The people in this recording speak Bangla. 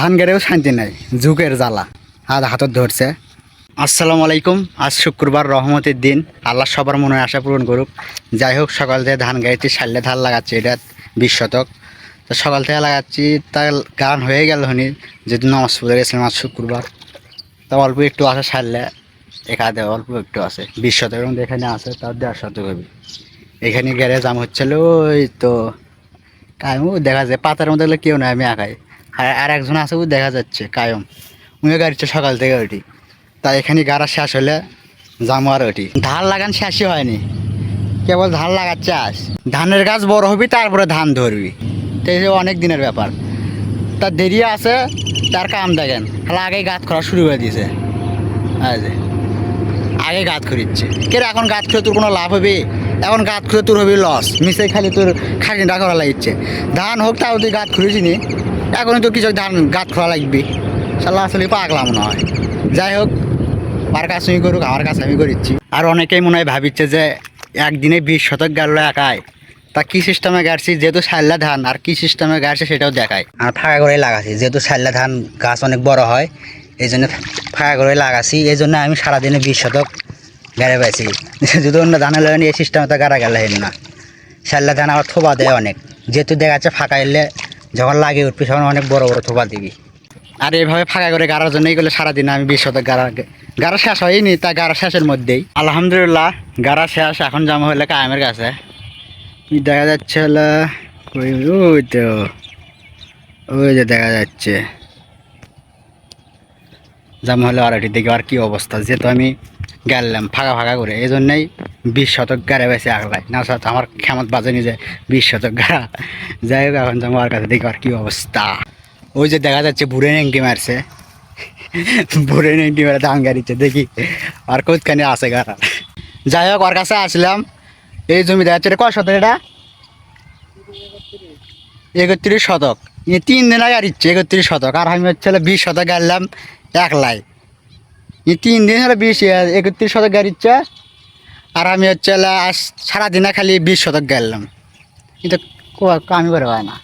ধান গেড়েও শান্তি নাই, যুগের জ্বালা। হাত হাতত ধরছে। আসসালামু আলাইকুম, আজ শুক্রবার, রহমতের দিন। আল্লাহ সবার মনে আশা পূরণ করুক। যাই হোক, সকাল থেকে ধান গাড়িতে সারলে ধান লাগাচ্ছি, এটা বিশ শতক। তো সকাল থেকে লাগাচ্ছি তা গান হয়ে গেল হনি যেহেতু নমাজ পড়ে গেছিলাম আজ শুক্রবার। তা অল্প একটু আছে সারলে এখানে অল্প একটু আছে, বিশ শতকের মধ্যে এখানে আছে তার দেড় শতক হবে। এখানে গেলে জাম হচ্ছিল, ওই তো কায়ম দেখা যায়, পাতার মধ্যে কেউ নাই, আমি একাই। আর আর একজন আছে ও দেখা যাচ্ছে, কায়ম। উনি গাড়িতে সকাল থেকে ওটি তাই এখানে গাড়া শেষ হলে যাব আর ওটি ধান লাগান শেষই হয়নি। কেবল ধান লাগাচ্ছে আস ধানের গাছ বড় হবি, তারপরে ধান ধরবি। তো এই অনেক দিনের ব্যাপার। তার দেরি আছে, তার কাম দেখেন। তাহলে আগেই গাছ করা শুরু করে দিয়েছে। আজ আগে গাছ করিচ্ছে কে এখন গাছ করে তোর কোনো লাভ হবে? এখন গাছ করে তোর হবে লস মিশে খালি তোর খাটিটা করা লাগিচ্ছে ধান হোক, তাও তুই গাছ খুঁড়েছি নি এখনই তো কিছু ধান গাছ খোলা লাগবে। সাল্লাহ আসলে পাগলাম না হয়। যাই হোক, আমার কাছে আমি করুক, আমার কাছে আমি করিচ্ছি। আর অনেকেই মনে হয় ভাবিচ্ছে যে একদিনে বিশ শতক গেল একায় তা কি সিস্টেমে গাড়ছি? যেহেতু সাল্লা ধান, আর কি সিস্টেমে গাড়ছে সেটাও দেখায় আর ফাঁকা করে লাগাছি যেহেতু সাল্লা ধান গাছ অনেক বড় হয়, এই জন্য ফাঁকা করে লাগাছি এই জন্য আমি সারাদিনে বিশ শতক গাড়ে পাইছি। যদি অন্য ধান হলে এই সিস্টেমে তো গাড়া গেলে না। সাল্লা ধান আবার থোপা দেয় অনেক। যেহেতু দেখাচ্ছে ফাঁকা এলে যখন লাগে উঠবি, তখন অনেক বড় বড় থোপা দিবি। আর এভাবে ফাঁকা করে গাড়ার জন্য এইগুলো সারাদিন আমি বিশ শতক গাড়া গাড়া শেষ হয়নি, তা গাড়া শেষের মধ্যেই। আলহামদুলিল্লাহ, গাড়া শেষ, এখন জমা হলে কায়েমের কাছে। দেখা যাচ্ছে হলো? ওই তো, ওই যে দেখা যাচ্ছে। জামা হলে আর দেখি আর কি অবস্থা? যেহেতু আমি গেলাম ফাঁকা ফাঁকা করে, এই জন্যই বিশ শতক গাড়ে বেশি আগলাই না সাথে আমার ক্ষমত বাজেনি যে বিশ শতক গাড়া। যাই হোক, এখন জামা আর কাছে দেখি আর কি অবস্থা। ওই যে দেখা যাচ্ছে বুড়ে নেংটি মারছে। বুড়ে নেংটি মারে ধান গাড়িতে, দেখি আর কোথাখানে আছে গাড়া। যাই হোক, ওর কাছে আসলাম। এই জমি দেখা যাচ্ছে কয় শতক এটা? একত্রিশ শতক। তিন দিন আগে ইচ্ছে একত্রিশ শতক। আর আমি হচ্ছে বিশ শতক গাড়লাম একলাই। তিন দিন হলো বিশ একত্রিশ শতক গাড়ি ইচ্ছে আর আমি হচ্ছে সারাদিনে খালি বিশ শতক গেলাম। কিন্তু আমি করে হয় না।